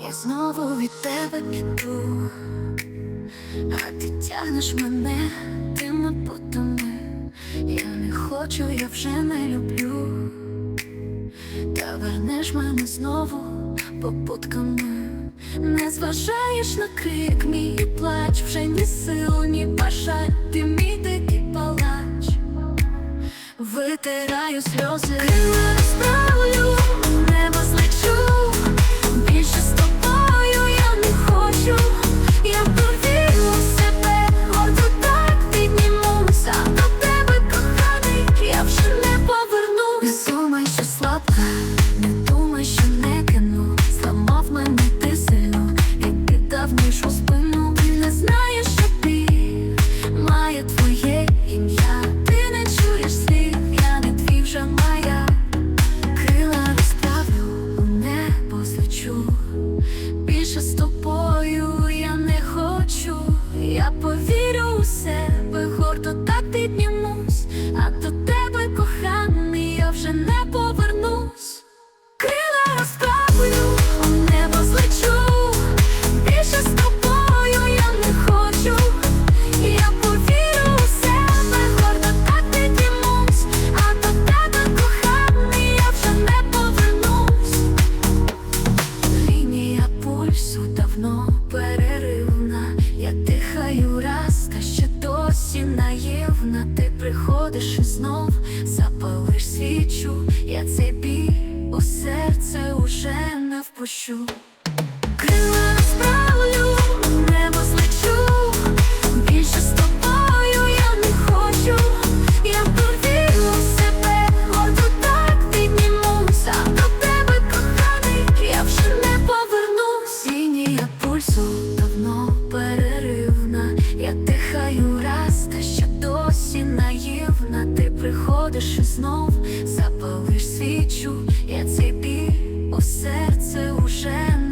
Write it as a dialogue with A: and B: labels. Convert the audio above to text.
A: Я знову від тебе піду, а ти тягнеш мене тими путами. Я не хочу, я вже не люблю. Та вернеш мене знову попутками. Не зважаєш на крик, мій плач, вже ні сил, ні бажань, ти мій дикий палач. Витираю сльози, тобою я не хочу. Я повірю у себе, гордо так піднімусь, Я цей біль у серце уже не впущу. Крила розправлю, небо злечу. Більше з тобою я не хочу. Я повірю в себе, гордо так піднімуся. До тебе, коханий, я вже не повернусь. Лінія пульсу давно переривна. Я дихаю раз, та ще досі наївна сядеш і знов, запалиш свічу, я цей біль, бо серце уже.